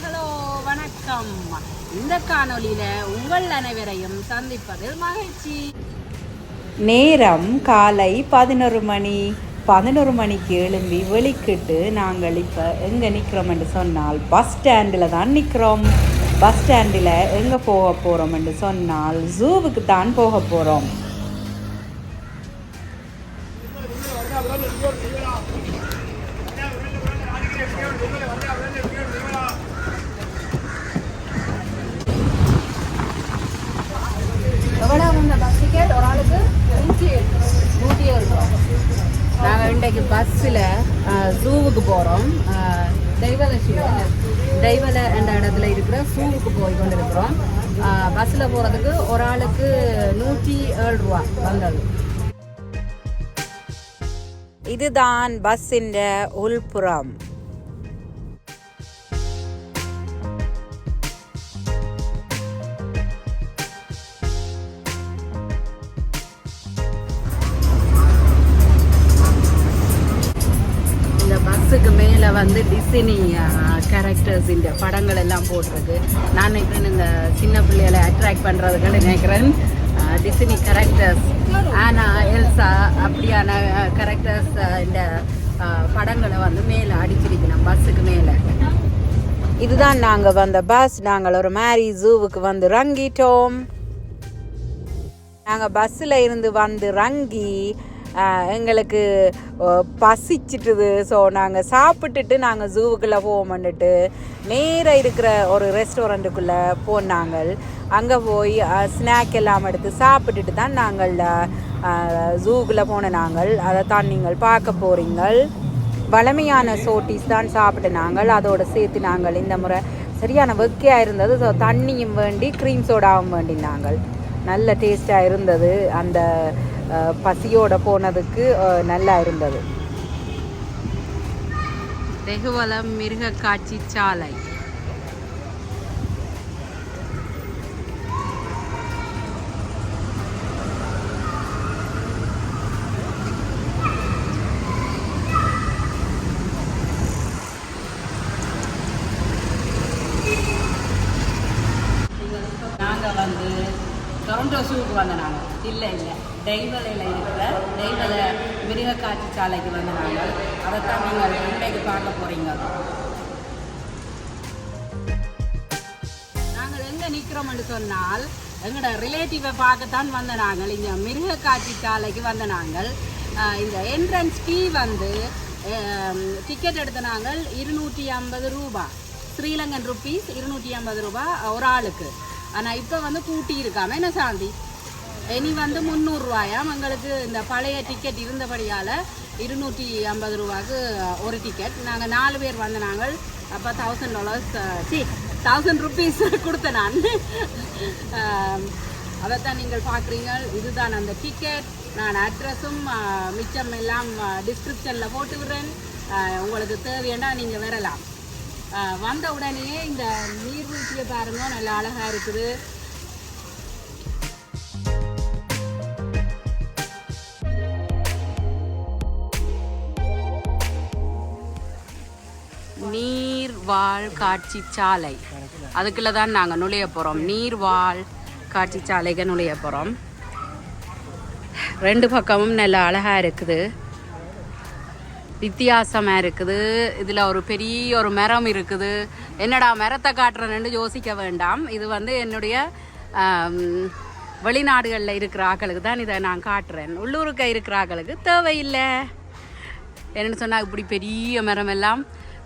Hello வணக்கம். இந்த காணொலியில உங்கள் அனைவரையும் சந்திப்பதில் மகிழ்ச்சி. நேரம் காலை பதினொரு மணி. பதினொரு மணிக்கு எழும்பி வெளிக்கிட்டு நாங்கள் இப்போ எங்கே நிற்கிறோம்னு சொன்னால் பஸ் ஸ்டாண்டில் தான் நிற்கிறோம் பஸ் ஸ்டாண்டில் எங்கே போக போகிறோம்னு சொன்னால் ஜூவுக்கு தான் போக போகிறோம் எவ்வளோ இந்த பஸ் டிக்கெட் ஒரு ஆளுக்கு நூற்றி நூற்றி ஏழு ரூபா நாங்கள் இன்றைக்கு பஸ்ஸில் ஜூவுக்கு போகிறோம் தெய்வலட்சுமி தெய்வல என்ற இடத்துல இருக்கிற ஜூவுக்கு போய் கொண்டு இருக்கிறோம் பஸ்ஸில் போகிறதுக்கு ஒரு ஆளுக்கு நூற்றி ஏழு ரூபா வந்தது. இதுதான் பஸ்ஸின் உள்புறம். கேரக்டர்ஸ் இந்த படங்கள் எல்லாம் போட்டிருக்கு நான் நினைக்கிறேன் நீங்கள் சின்ன பிள்ளைகளை அட்ராக்ட் பண்ணுறதுக்கு நினைக்கிறேன். டிஸ்னி கேரக்டர்ஸ் ஆனா எல்சா அப்படியான கேரக்டர்ஸ் இந்த படங்களை வந்து மேலே அடிச்சிருக்கணும் பஸ்ஸுக்கு மேலே. இதுதான் நாங்கள் வந்த பஸ் நாங்கள் ஒரு மாதிரி ஜூவுக்கு வந்து ரங்கிட்டோம். நாங்கள் பஸ்ஸில் இருந்து வந்து ரங்கி எங்களுக்கு பசிச்சிட்டுது. ஸோ நாங்கள் சாப்பிட்டுட்டு நாங்கள் ஜூவுக்குள்ளே போவோம்னுட்டு நேராக இருக்கிற ஒரு ரெஸ்டாரண்ட்டுக்குள்ளே போனாங்கள். அங்கே போய் ஸ்நாக் எல்லாம் எடுத்து சாப்பிட்டுட்டு தான் நாங்கள் ஜூவுக்குள்ளே போன நாங்கள். அதை தான் நீங்கள் பார்க்க போகிறீங்கள் வளமையான சோட்டிஸ் தான் சாப்பிட்டு நாங்கள். அதோட சேர்த்து நாங்கள் இந்த முறை சரியான வெக்கையாக இருந்தது. ஸோ தண்ணியும் வேண்டி க்ரீம் சோடாவும் வேண்டி நாங்கள். நல்ல டேஸ்ட்டாக இருந்தது. அந்த பசியோட போனதுக்கு நல்லா இருந்தது. வெகுவலம் மிருக காட்சி சாலை நாங்கள் வந்து டொரண்டோ ஷூக்கு வந்த நாங்கள் இல்லை இல்லை தெய்வலையில் இருக்கிற தெய்வல மிருக காட்சி சாலைக்கு வந்த நாங்கள் அதைத்தான் நீங்கள் இன்றைக்கு பார்க்க போகிறீங்க நாங்கள் எங்கே நிற்கிறோம்னு சொன்னால் எங்களோட ரிலேட்டிவை பார்க்கத்தான் வந்த நாங்கள். இங்கே மிருக காட்சி சாலைக்கு வந்த நாங்கள். இந்த என்ட்ரன்ஸ் ஃபீ வந்து டிக்கெட் எடுத்த நாங்கள் இருநூற்றி ஐம்பது ரூபா. ஸ்ரீலங்கன் ருபீஸ் இருநூற்றி ஐம்பது ரூபா ஒரு ஆளுக்கு. ஆனால் இப்போ வந்து கூட்டி இருக்காமல் என்ன சாந்தி? இனி வந்து முந்நூறுரூவாயாம் எங்களுக்கு இந்த பழைய டிக்கெட் இருந்தபடியால் இருநூற்றி ஐம்பது ரூபாய்க்கு ஒரு டிக்கெட் நாங்கள் நாலு பேர் வந்த நாங்கள் அப்போ தௌசண்ட் டாலர்ஸ் சி தௌசண்ட் ருபீஸ் கொடுத்தேன் நான். அதை தான் நீங்கள் பார்க்குறீங்க. இதுதான் அந்த டிக்கெட் நான் அட்ரஸும் மிச்சம் எல்லாம் டிஸ்கிரிப்ஷனில் போட்டு விடுறேன் உங்களுக்கு தேவையாண்டா நீங்கள் வரலாம். வந்த உடனேயே இந்த நீர்வீழ்ச்சியை பாருங்க. நல்லா அழகாக இருக்குது. நீர்வாழ் காட்சி சாலை அதுக்குள்ள தான் நாங்கள் நுழைய போகிறோம் நீர்வாழ் காட்சி சாலைக்கு நுழைய போகிறோம் ரெண்டு பக்கமும் நல்ல அழகாக இருக்குது. வித்தியாசமாக இருக்குது. இதில் ஒரு பெரிய ஒரு மரம் இருக்குது. என்னடா மரத்தை காட்டுறேன்னு யோசிக்க வேண்டாம். இது வந்து என்னுடைய வெளிநாடுகளில் இருக்கிற ஆக்களுக்கு தான் இதை நான் காட்டுறேன். உள்ளூருக்கு இருக்கிற ஆக்களுக்கு தேவையில்லை. என்னென்னு சொன்னால் இப்படி பெரிய மரம் எல்லாம்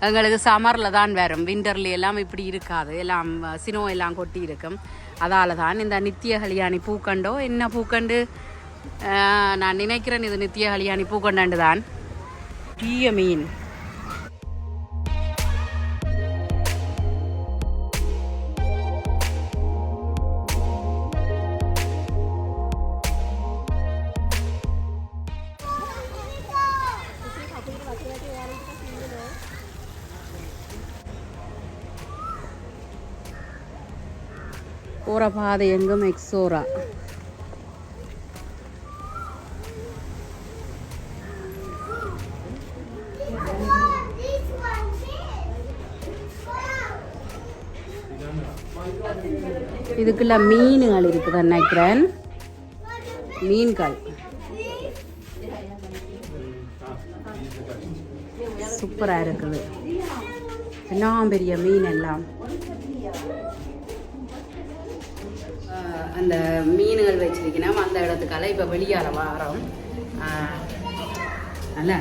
எங்களுக்கு சம்மரில் தான் வரும். விண்டர்ல எல்லாம் இப்படி இருக்காது. எல்லாம் சினோ எல்லாம் கொட்டி இருக்கும். அதால் தான் இந்த நித்திய கல்யாணி பூக்கண்டோ என்ன பூக்கண்டு? நான் நினைக்கிறேன் இது நித்திய கல்யாணி பூக்கண்டாண்டு தான் தீய மீன். போகிற பாதை எங்கும் எக்ஸோரா இதுக்குள்ள மீன்கள் இருக்குது நினைக்கிறேன் மீன்கள். சூப்பரா இருக்குது. என்ன பெரிய மீன் எல்லாம். அந்த மீன்கள் வச்சிருக்கணும் அந்த இடத்துக்கால இப்போ வெளியால வாரம் ஆஹ் நல்லா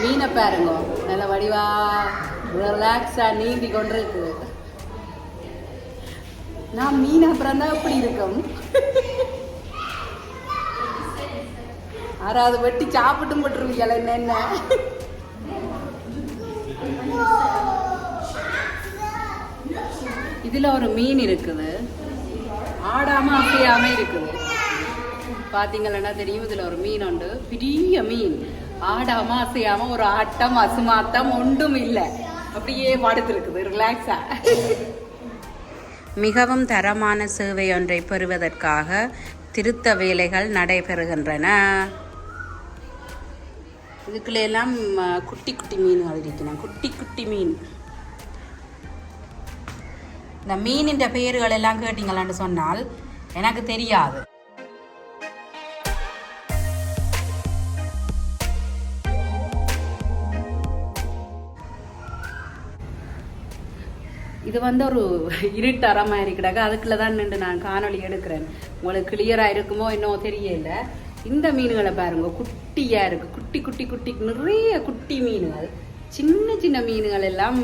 மீனை பாருங்க. நல்ல வடிவா ரிலாக்ஸா நீந்தி கொண்டிருக்கு நான் மீன் அப்புறம் தான் எப்படி இருக்கும்? யாராவது வெட்டி சாப்பிட்டும் போட்டுருவீங்களா என்னென்ன இதுல ஒரு மீன் இருக்குது. ஆடாம அசையாம இருக்குது. பாத்தீங்கன்னா தெரியும்? இதுல ஒரு மீன் உண்டு. பெரிய மீன். ஆடாம அசையாம ஒரு ஆட்டம் அசுமாட்டம் ஒன்றும் இல்லை. அப்படியே படுத்திருக்குது. ரிலாக்ஸா மிகவும் தரமான சேவை ஒன்றை பெறுவதற்காக திருத்த வேலைகள் நடைபெறுகின்றன. இதுக்குள்ள எல்லாம் குட்டி குட்டி மீன்கள் இருக்கணும் குட்டி குட்டி மீன். இந்த மீனின் பெயர்கள் எல்லாம் கேட்டீங்களான்னு சொன்னால் எனக்கு தெரியாது. இது வந்து ஒரு இருட்டற மாதிரி அதுக்குள்ளே அதுக்குள்ள தான் நின்று நான் காணொளி எடுக்கிறேன். உங்களுக்கு கிளியராக இருக்குமோ இன்னும் தெரியல. இந்த மீன்களை பாருங்க குட்டியா இருக்கு. குட்டி குட்டி குட்டி நிறைய குட்டி மீன்கள். சின்ன சின்ன மீன்கள் எல்லாம்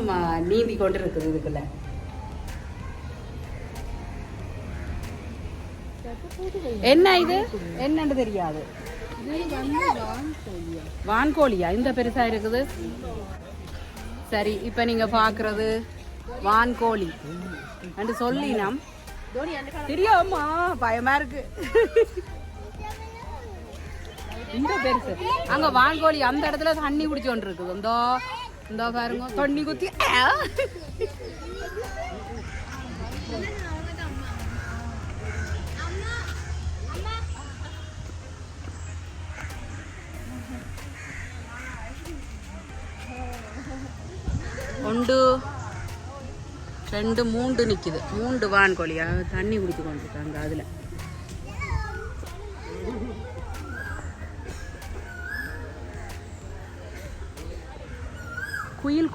நீந்தி கொண்டு இருக்குது இதுக்குள்ள. என்ன இது? என்னன்னு தெரியாது. வான்கோழியா? இந்த பெருசா இருக்குது. சரி இப்ப நீங்க பாக்குறது வான்கோழி. என்று சொல்லி நாம் தெரியாமா? பயமா இருக்கு. இந்த பெருசு. அங்க வான்கோழி அந்த இடத்துல தண்ணி குடிச்சோண்டு இருக்குது இந்தோ இந்தோ பாருங்க தண்ணி குத்தி ஒன்று ரெண்டு மூண்டு நிக்குது. மூண்டு வான்கோழி தண்ணி குடிச்சு கொண்டிருக்காங்க அதில்.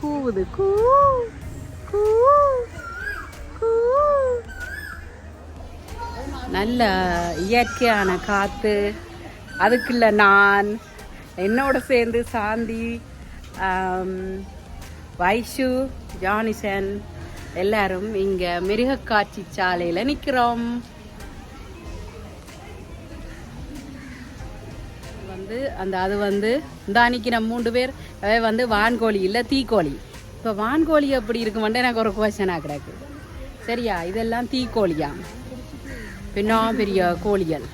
கூவுது. கூ கூ கூ. நல்ல இயற்கையான காத்து. அதுக்குள்ள நான் என்னோட சேர்ந்து சாந்தி வைஷு ஜானிசன் எல்லாரும் இங்க மிருகக்காட்சி சாலையில நிற்கிறோம் வந்து அந்த அது வந்து இந்த நம்ம மூன்று பேர் வந்து வான்கோழி இல்லை தீக்கோழி. இப்போ வான்கோழி எப்படி இருக்குமெண்டு எனக்கு ஒரு கொஷன் கிடக்கு. சரியா? இதெல்லாம் தீக்கோழியா? பின்னா பெரிய கோழிகள்.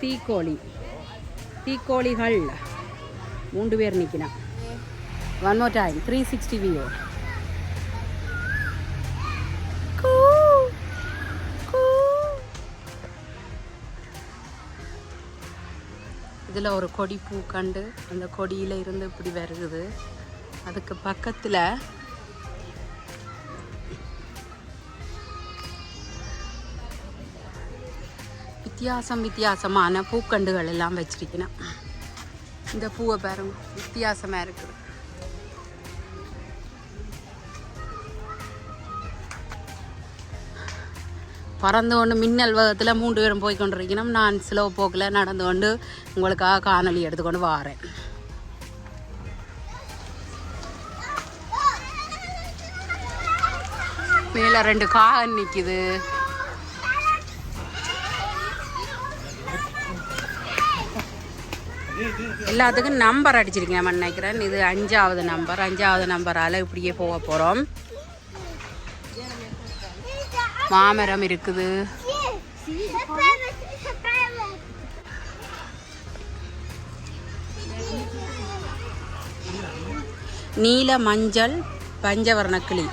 தீக்கோழி. தீக்கோழிகள். மூன்று பேர் நிற்கினா one more time three sixty view இதில் ஒரு கொடி பூ கண்டு அந்த கொடியில் இருந்து இப்படி வருகுது. அதுக்கு பக்கத்தில் வித்தியாசம் வித்தியாசமான பூக்கண்டுகள் எல்லாம் வச்சிருக்கணும் இந்த பூவை பாருங்க வித்தியாசமாக இருக்குது. பறந்து கொண்டு மின்னல் வேகத்தில் மூன்று பேரும் போய் கொண்டிருக்கணும். நான் ஸ்லோ போக்கில் நடந்து கொண்டு உங்களுக்காக காணொலி எடுத்துக்கொண்டு வாரேன். மேலே ரெண்டு காகன் நிற்கிது எல்லாத்துக்கும் நம்பர் அடிச்சிருக்கேன் நினைக்கிறேன் இது அஞ்சாவது நம்பர் அஞ்சாவது நம்பரால் இப்படியே போக போகிறோம் மாமரம் இருக்குது. நீல மஞ்சள் பஞ்சவர்ண கிளி.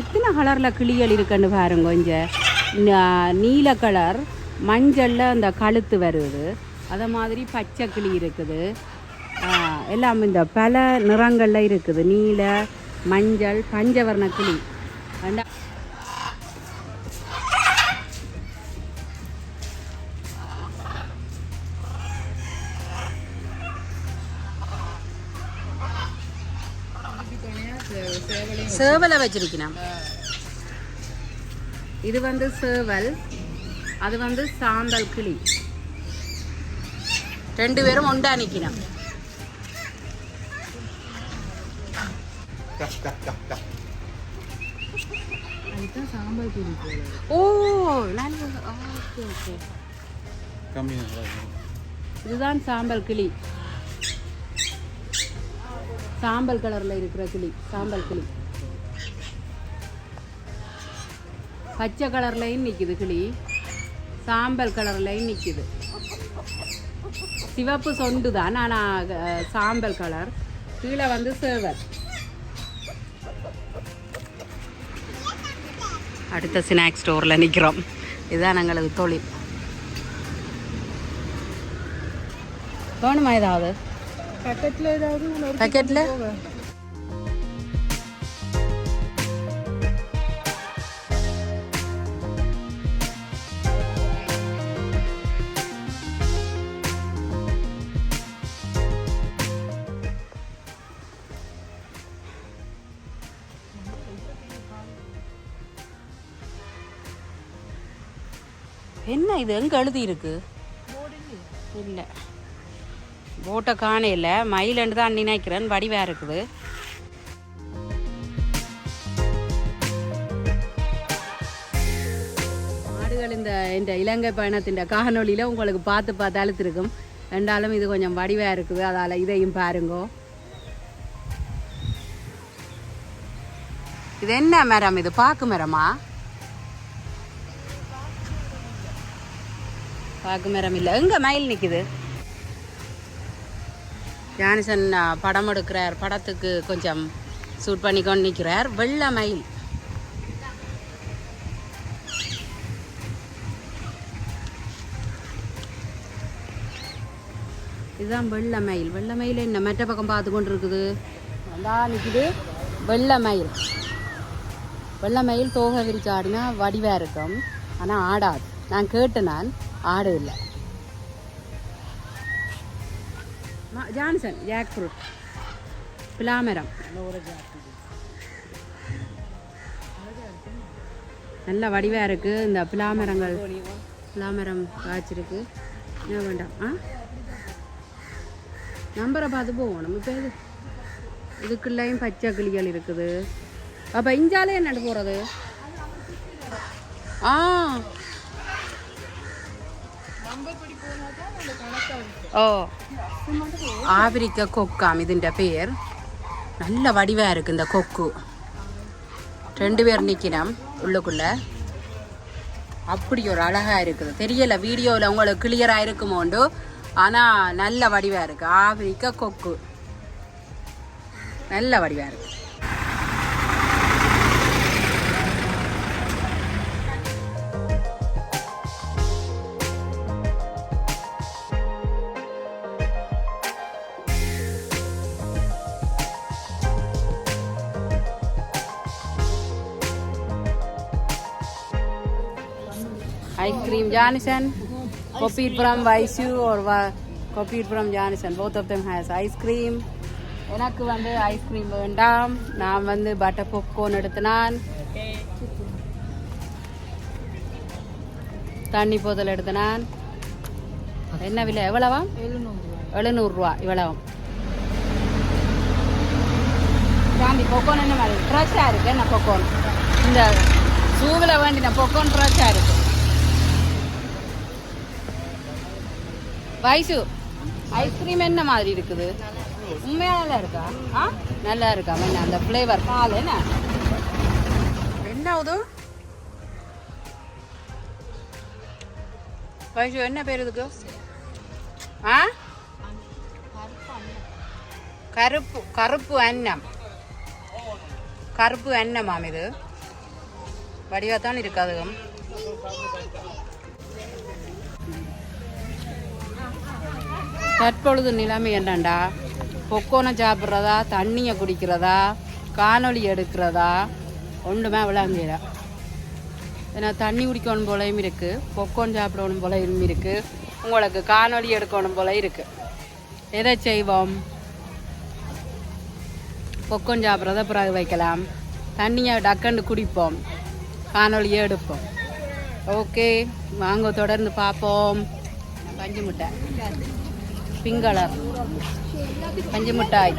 எத்தனை கலரில் கிளிகள் இருக்குன்னு பாருங்க கொஞ்சம் நீல கலர் மஞ்சளில் அந்த கழுத்து வருது. அதே மாதிரி பச்சை கிளி இருக்குது. எல்லாம் இந்த பல நிறங்களில் இருக்குது. நீல மஞ்சள் பஞ்சவர்ண கிளி. ரெண்டா சேவலை வச்சிருக்கணும். இது வந்து சேவல் அது வந்து சாந்தல் கிளி. ரெண்டு பேரும் ஒண்டா ஓகே இதுதான் சாம்பல் கிளி. சாம்பல் கலர்ல இருக்கிற கிளி சாம்பல் கிளி. பச்சை கலர்லையும் நிக்குது கிளி. சாம்பல் கலர்லையும் நிக்குது. சிவப்பு சொண்டு தான் ஆனால் சாம்பல் கலர் கீழே வந்து சேவல் அடுத்த ஸ்நாக்ஸ் ஸ்டோரில் நிற்கிறோம் இதுதான் எங்களது தொழில். வேணுமா ஏதாவது? பக்கத்தில் ஏதாவது பேக்கெட்டில் இது எங்க எழுதி இருக்கு இல்லை. போட்டை காணையில் மயிலண்டு தான் நினைக்கிறேன். வடிவாக இருக்குது. மாடுகள் இந்த இந்த இலங்கை பயணத்தின் காணொளியில் உங்களுக்கு பார்த்து பார்த்து அழுத்திருக்கும். ரெண்டாலும் இது கொஞ்சம் வடிவாக இருக்குது. அதால் இதையும் பாருங்கோ. இது என்ன மரம் இது? பாக்கு மரமா? பாக்கு மரம் இல்லை. எங்கே மயில் நிற்குது ஜானிசன் படம் எடுக்கிறார். படத்துக்கு கொஞ்சம் ஷூட் பண்ணி கொண்டு நிற்கிறார் வெள்ளை மயில். இதுதான் வெள்ளை மயில். வெள்ளை மயில் என்ன? மெட்ட பக்கம் பார்த்து கொண்டு இருக்குது நல்லா நிற்குது வெள்ளை மயில். வெள்ளை மயில் தோகை விரிச்சு ஆடினா வடிவாக இருக்கும். ஆனால் ஆடாது. நான் கேட்டேன் நான் ஆடு இல்லை ஜான்சன் ஜாக் ஃப்ரூட் பிலாமரம் நல்ல வடிவாக இருக்குது இந்த பிலாமரங்கள் பிலாமரம் காய்ச்சிருக்கு என்ன வேண்டாம் ஆ நம்பரை பார்த்து போவோம் நம்ம இப்போ இது இதுக்குள்ளேயும் பச்சை கிளிகள் இருக்குது அப்போ இஞ்சாலே என்ன போகிறது ஆ ஓ ஆப்பிரிக்க கொக்காம் ഇതിൻ്റെ പേർ நல்ல வடிவாக இருக்கு இந்த கொக்கு ரெண்டு பேர் நிற்கணும் உள்ளுக்குள்ள அப்படி ஒரு அழகா இருக்குது தெரியல வீடியோவில் உங்களுக்கு கிளியராக இருக்குமோண்டு ஆனால் நல்ல வடிவாக இருக்கு ஆப்பிரிக்க கொக்கு நல்ல வடிவாக இருக்கு ice cream Janison copied from Vaisu or va- copied from Janison both of them has ice cream. எனக்கு வந்து ஐஸ்கிரீம் வேண்டாம். நான் வந்து பட்டர் பாப்கார்ன் எடுத்தினான். தண்ணி போதல் எடுத்தினான். என்ன விலை? எவ்வளவா? எழுநூறுரூவா இவ்வளவு. காந்தி பொக்கோன் என்ன மாதிரி? ஃப்ரெஷ்ஷாக இருக்கு. என்ன பொக்கோன் இந்த சூவில் வேண்டின பொக்கோன் ஃப்ரெஷ்ஷாக இருக்கு. வைசு ஐஸ்கிரீம் என்ன மாதிரி இருக்குது? உண்மையா நல்லா இருக்கா? ஆ? நல்லா இருக்கா? என்ன அந்த ஃப்ளேவர் பால் என்ன? என்ன ஆகுது வைசு என்ன பேர் இதுக்கு? ஆ? கருப்பு கருப்பு அன்னம். கருப்பு அன்னமாம் இது. வடிவாக இருக்காது தற்பொழுது நிலைமை என்னண்டா? பொக்கோனை சாப்பிட்றதா? தண்ணியை குடிக்கிறதா? காணொலி எடுக்கிறதா? ஒன்றுமே விளாங்கிற ஏன்னா தண்ணி குடிக்கணும் போலையும் இருக்குது பொக்கோன் சாப்பிடணும் போலையும் இருக்குது உங்களுக்கு காணொலி எடுக்கணும் போல இருக்குது எதை செய்வோம்? பொக்கோன் சாப்பிட்றத பிறகு வைக்கலாம். தண்ணியை டக்குன்னு குடிப்போம். காணொலியே எடுப்போம். ஓகே வாங்க தொடர்ந்து பார்ப்போம். பஞ்சு முட்டை. பிங்க் கலர் பஞ்சு மிட்டாய்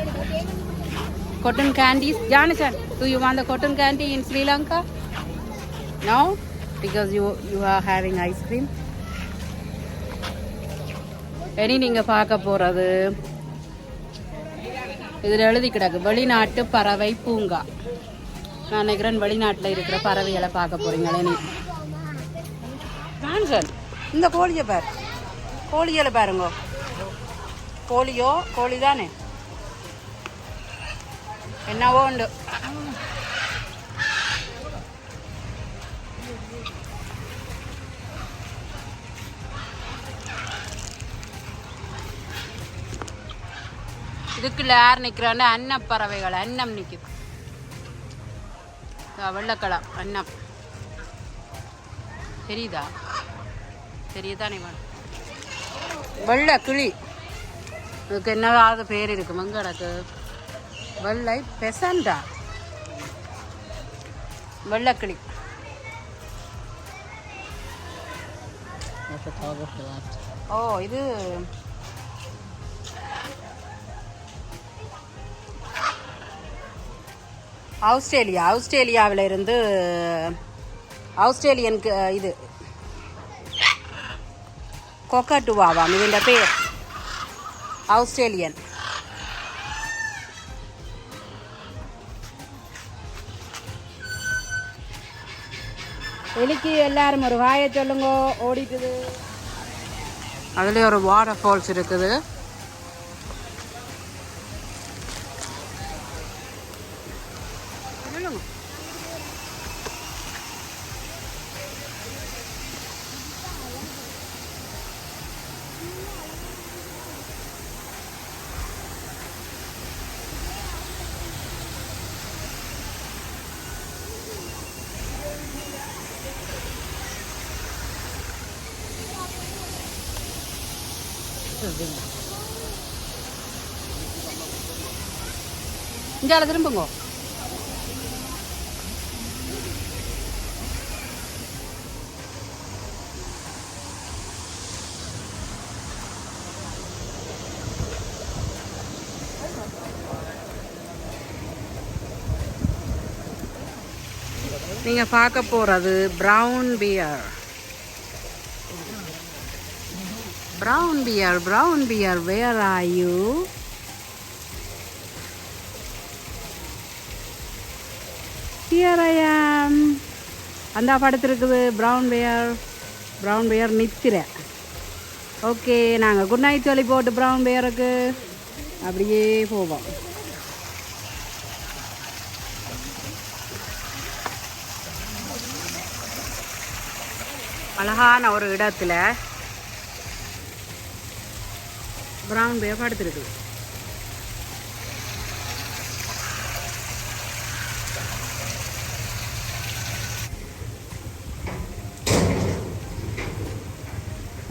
cotton candies. Jonathan do you want the cotton candy in Sri Lanka? No? Because you you are having ice cream. இனி நீங்கள் பார்க்க போகிறது இதில் எழுதி கிடக்கு வெளிநாட்டு பறவை பூங்கா. நான் நினைக்கிறேன் வெளிநாட்டில் இருக்கிற பறவைகளை பார்க்க போகிறீங்களே நீ ஜான்சன் இந்த கோழியை பார். கோழிகளை பாருங்க. கோழியோ கோழி தானே என்னவோ உண்டு இதுக்குள்ள யார் நிற்கிறான்னு அன்ன பறவைகள் அன்னம் நிற்குது வெள்ளக்கலாம் அன்னம் தெரியுதா தெரியுதானே மேடம் வெள்ளை கிளி இதுக்கு என்னவாவது பேர் இருக்கு மங்கடக்கு? வெள்ளை பெசண்டா. வெள்ளைக்கிளி. ஓ இது ஆஸ்திரேலியா. ஆஸ்திரேலியாவில் இருந்து ஆஸ்திரேலியனுக்கு இது கொக்கட்டுவாவாம் இதுன்ற பேர். ஆஸ்திரேலியன். எலிக்கு எல்லாரும் ஒரு வாயை சொல்லுங்க ஓடிட்டுது அதுலேயே ஒரு வாட்டர் ஃபால்ஸ் இருக்குது சொல்லுங்க இஞ்சால திரும்புங்க. நீங்கள் பார்க்க போகிறது brown bear brown bear brown bear where are you? Here I am அந்த படுத்துருக்குது ப்ரௌன் பேயர் ப்ரௌன் பேயர் நித்திர. ஓகே நாங்கள் குட் நைட் சொல்லி போட்டு ப்ரௌன் பேயருக்கு அப்படியே போவோம். அழகான ஒரு இடத்துல ப்ரௌன் பேயர் படுத்திருக்குது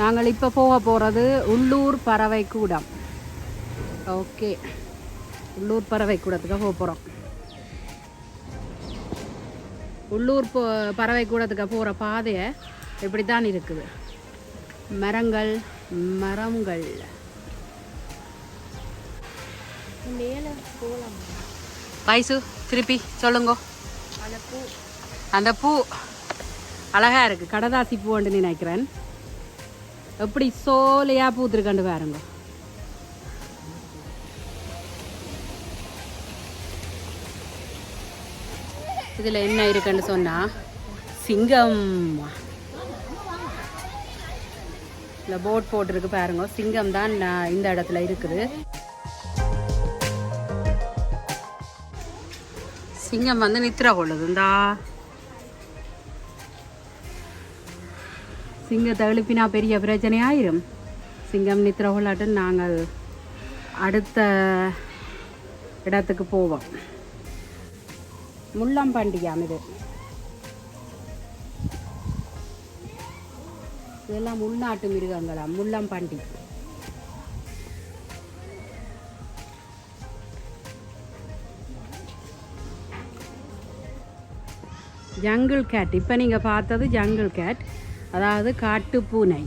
நாங்கள் இப்போ போக போகிறது உள்ளூர் பறவை கூடம். ஓகே. உள்ளூர் பறவை கூடத்துக்கு போக போகிறோம். உள்ளூர் போ பறவை கூடத்துக்கு போகிற பாதையை இப்படி தான் இருக்குது. மரங்கள் மரங்கள். வயசு திருப்பி சொல்லுங்க. அந்த பூ. அழகா இருக்கு. கடதாசி பூன்னு நினைக்கிறேன். எப்படி சோலையா பூத்துருக்கண்டு பாருங்க. இதில் என்ன இருக்குன்னு சொன்னா சிங்கம். இந்த போட் போட்டிருக்கு பாருங்க. சிங்கம் தான் இந்த இடத்துல இருக்குது. சிங்கம் வந்து நித்திர கொள்ளுது சிங்கத்தை எழுப்பினா பெரிய பிரச்சனை ஆயிரும் சிங்கம் நித்திர கொள்ளாட்டு நாங்கள் அடுத்த இடத்துக்கு போவோம். முள்ளம்பண்டியாம் இது. இதெல்லாம் உள்நாட்டு மிருகங்களாம் முள்ளம்பண்டி. ஜங்கிள் கேட் இப்போ நீங்கள் பார்த்தது ஜங்கிள் கேட் அதாவது காட்டு பூனை.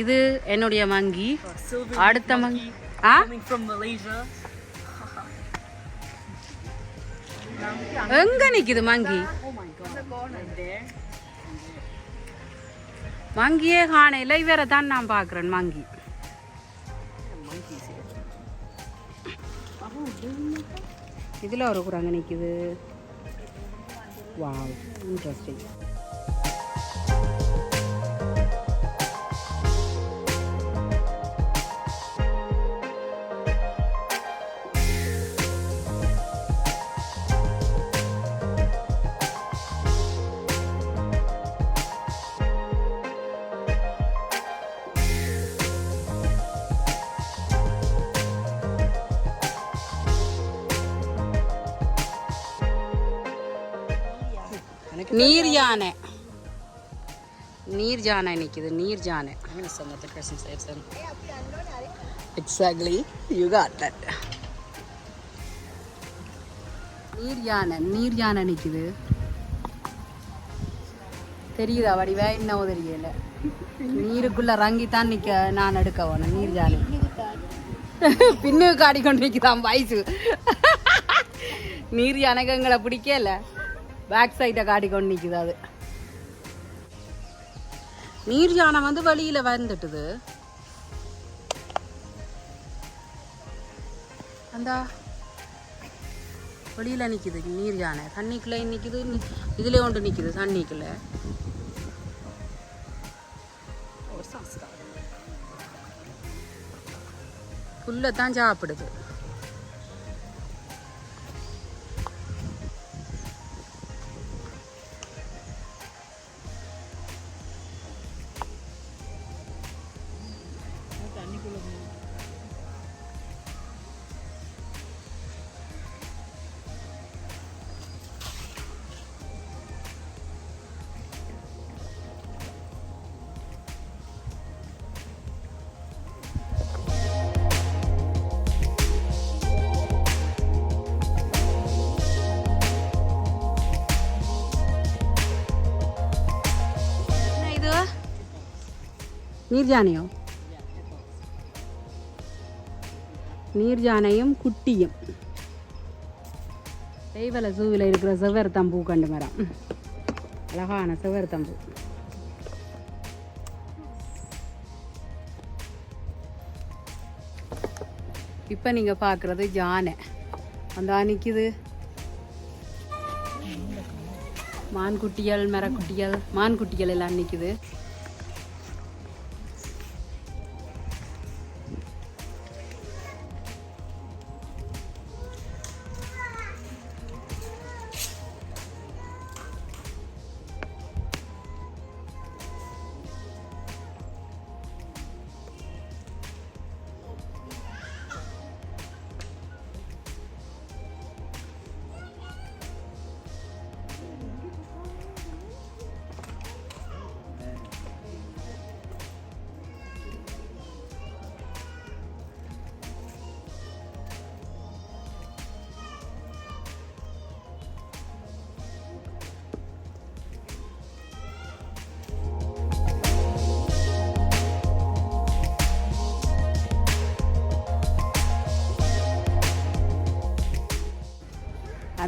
இது என்னுடைய மங்கி. அடுத்த மங்கி ஆ? எங்க நிக்குது மங்கி? மங்கியே காணையில் இவரை தான் நான் பார்க்குறேன் மங்கி. இதில் ஒரு குரங்கு நிக்குது wow interesting that to Chris and say it's him. Exactly. You got that. நீர் யானை நீர் யானை நிக்குது. தெரியுதா வடிவா? இன்னும் தெரியல. நீருக்குள்ள ரங்கி தான் நிக்க நான் எடுக்க வேணும் நீர் யானை பின்னுக்கு காடி கொண்டு நிற்கிறான் வயசு. நீர் யானைக்கு எங்களை பிடிக்கல. பேக் சைட்டை காட்டிக்கொண்டு நிற்குது அது. நீர் யானை வந்து வழியில வந்துட்டுது அந்தா வெளியில நிக்குது நீர் யானை. தண்ணிக்குள்ளே நிக்குது இதில் ஒன்று நிக்குது தண்ணிக்குள்ள. புல்லை தான் சாப்பிடுது. நீர் யானையோ நீர் குட்டியும். தெய்வல ஜூவில் இருக்கிற செவ்வர் தம்பு கண்டு மரம் அழகான செவ்வர் தம்பு. இப்போ நீங்கள் பார்க்குறது ஜானை. அந்த நிற்கிது மான்குட்டிகள் மரக்குட்டிகள் மான்குட்டிகள் எல்லாம் நிற்கிது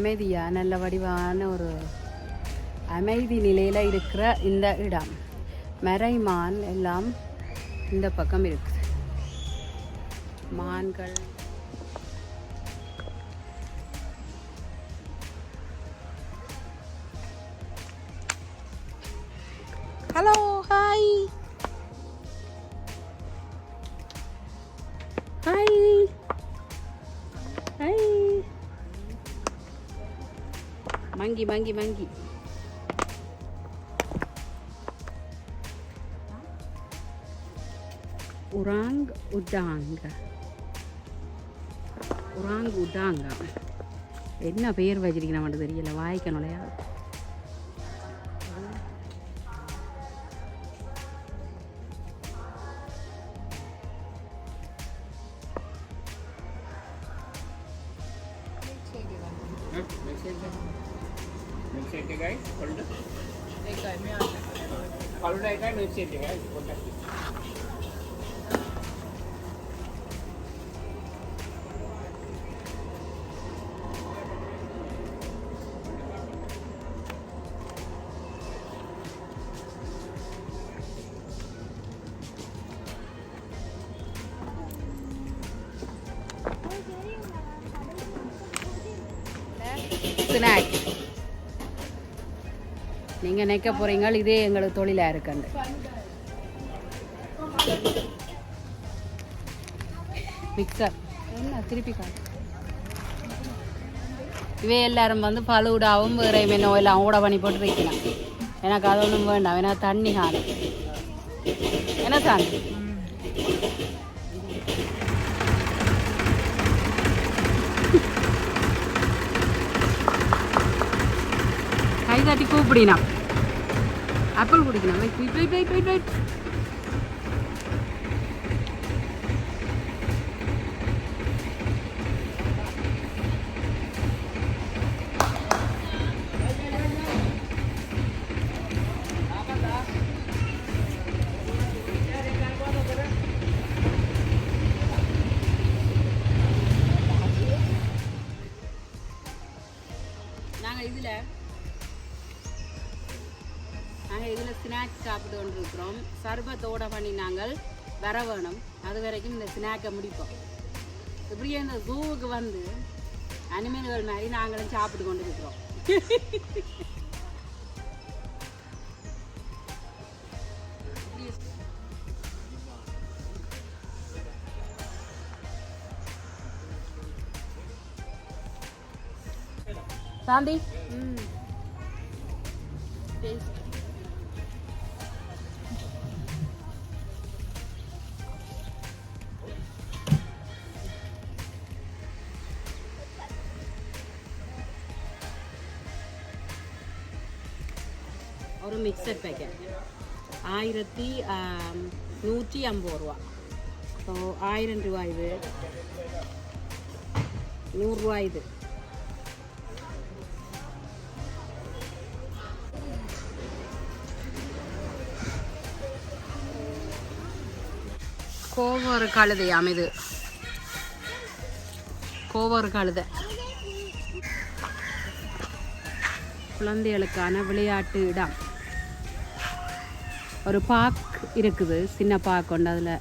அமைதியாக நல்ல வடிவான ஒரு அமைதி நிலையில் இருக்கிற இந்த இடம். மறைமான் எல்லாம் இந்த பக்கம் இருக்குது. மான்கள் மங்கி மங்கி மங்கி உராங் உடாங்க உராங் உடாங்க என்ன பெயர் வச்சிருக்கீங்க மட்டும் தெரியல வாய்க்கணும் இல்லையா ஓகேங்க ஓகே ஸ்நாக் நீங்கள் நினைக்க போறீங்க இதே எங்களுக்கு தொழிலா இருக்குன்னு மிக்சர் என்ன? திருப்பி காட்டு. இவே எல்லாரும் வந்து பழுவிடாவும் வேற மெனோ எல்லாம் ஊட பண்ணி போட்டு வைக்கலாம் எனக்கு அது ஒன்றும் வேண்டாம். ஏன்னா தண்ணி காணு என்ன சாமி? கை தட்டி கூப்பிடினா. ஆப்பிள் குடிக்கணும். போய் போய் போய் போய் போய் சர்பத்தோட பண்ணி நாங்கள் வர வேணும். அது வரைக்கும் இந்த ஸ்நாக்கை முடிப்போம். இப்படியே இந்த ஜூவுக்கு வந்து அனிமல்கள் மாதிரி நாங்களும் சாப்பிட்டு கொண்டு இருக்கிறோம். சாந்தி? ஒரு மிக்சர் பேக்கெட் ஆயிரத்தி நூற்றி ஐம்பது ரூபா. ஸோ ஆயிரம் ரூபாய் இது. நூறுரூவா இது. கோவம் ஒரு கழுதை கழுதையாம் இது ஒரு கழுதை. குழந்தைகளுக்கான விளையாட்டு இடம். ஒரு பார்க் இருக்குது. சின்ன பார்க் உண்டு அதில்.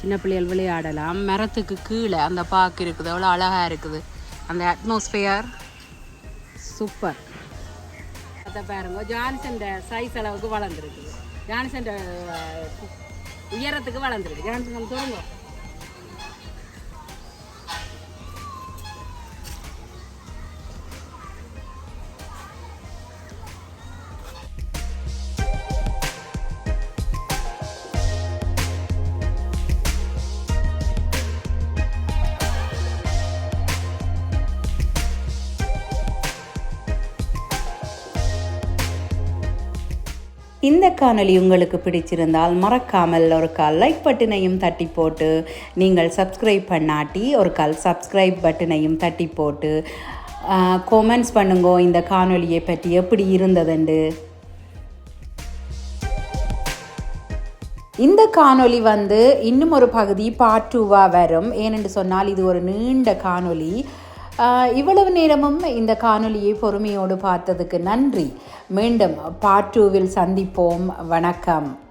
சின்ன பிள்ளைகள் விளையாடலாம். மரத்துக்கு கீழே அந்த பார்க் இருக்குது. அவ்வளோ அழகாக இருக்குது. அந்த அட்மாஸ்ஃபியர் சூப்பர் அதை பாருங்க. ஜான்சன் சைஸ் அளவுக்கு வளர்ந்துருக்குது ஜான்சன் உயரத்துக்கு வளர்ந்துருக்கு. ஜான்சன் தோங்க இந்த காணொளி உங்களுக்கு பிடிச்சிருந்தால் மறக்காமல் ஒரு கால் லைக் பட்டனையும் தட்டி போட்டு நீங்கள் சப்ஸ்கிரைப் பண்ணாட்டி ஒரு கால் சப்ஸ்கிரைப் பட்டனையும் தட்டி போட்டு கோமெண்ட்ஸ் பண்ணுங்க இந்த காணொலியை பற்றி எப்படி இருந்ததுண்டு? இந்த காணொளி வந்து இன்னும் ஒரு பகுதி பார்ட் டூவாக வரும். ஏனென்று சொன்னால் இது ஒரு நீண்ட காணொளி. இவ்வளவு நேரமும் இந்த காணொலியை பொறுமையோடு பார்த்ததுக்கு நன்றி. மீண்டும் பார்ட் டூவில் சந்திப்போம். வணக்கம்.